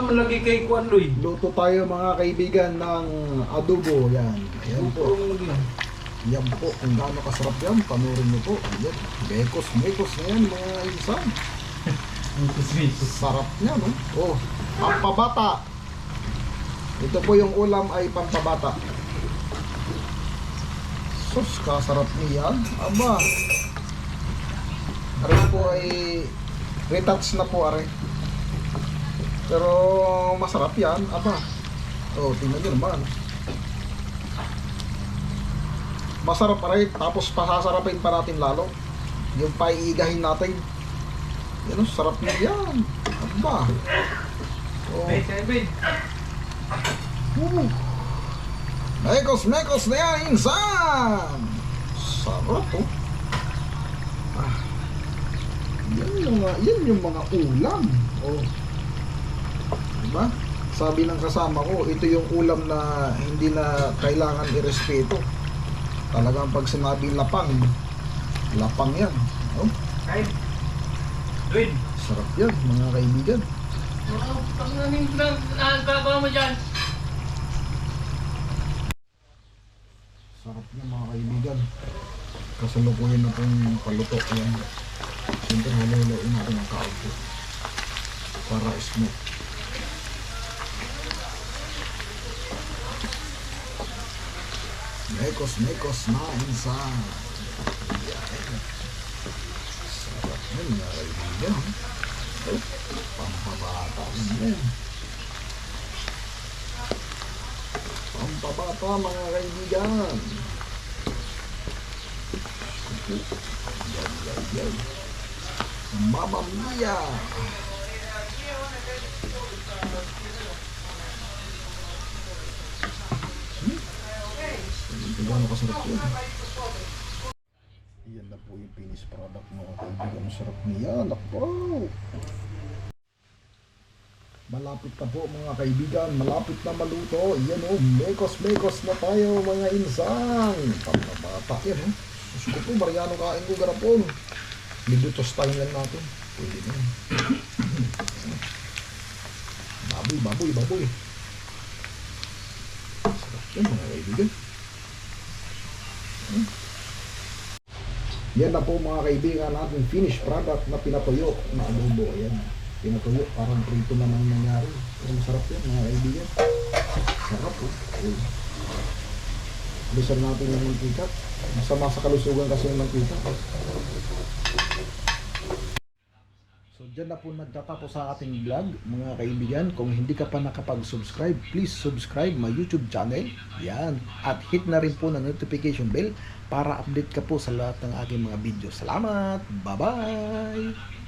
Baka malagi kay Kuan Loy. Luto tayo mga kaibigan ng adobo. Yan. Ayan po. Lagi. Yan po. Kung gaano kasarap yan, panurin niyo po. Ayan. Bekos, mekos na yan mga insan. Sarap niya, no? Oh, pampabata. Ito po yung ulam ay pampabata. Sus, kasarap niyan. Aba. Aray po ay retouch na po, aray. Pero masarap yan. Aba. Oh, tingnan nyo naman. Masarap aray. Tapos pasasarapin pa natin lalo. Yung paiigahin natin. Yan o, sarap na yan. Aba. Oh. Uh. Mekos, mekos na yan, insan! Sarap oh. Ah. Yan yung mga, yan yung mga ulam. Oh. Diba? Sabi ng kasama ko, ito yung ulam na hindi na kailangan irespeto. Talagang pag sinabing lapang, lapang yan. Oh, Kain. Loy. sarap yan, mga kaibigan. Wow, pang naning gagawa mo dyan. Sarap niya mga kaibigan. Kasalukuyan na pong paluto yan. Siyempre halulain natin ang kaupo. Para smooth. Mekos, mekos na insan. Yan. Sarap yan mga kaibigan. Oh, pampabata yan. Pampabata mga kaibigan. Yan, yan, yan. Mamma Mia! Gano'n kasarap yun. Yan na po yung finished product mga kaibigan. Ang sarap niya. Nako! Malapit na po mga kaibigan, malapit na maluto. Yan o, mekos mekos na tayo mga insang. Pampabata yan o. Gusto ko po, Mariano kain ko garapon. Libutos tayo lang natin. Pwede na baboy, baboy, baboy. Sarap yan mga kaibigan. Yan na po mga kaibigan natin finished product na pinatuyo na adobo. Ayan. Pinatuyo. Parang prito na nang nangyari. Pero masarap yan mga kaibigan. Sarap oh. Ayun. Bilisan natin yung mantika. Masama sa kalusugan kasi yung mantika. So dyan na po nagtatapos sa ating vlog mga kaibigan. Kung hindi ka pa nakapag-subscribe, please subscribe my YouTube channel. Yan. At hit na rin po ng notification bell para update ka po sa lahat ng aking mga video. Salamat! Bye-bye!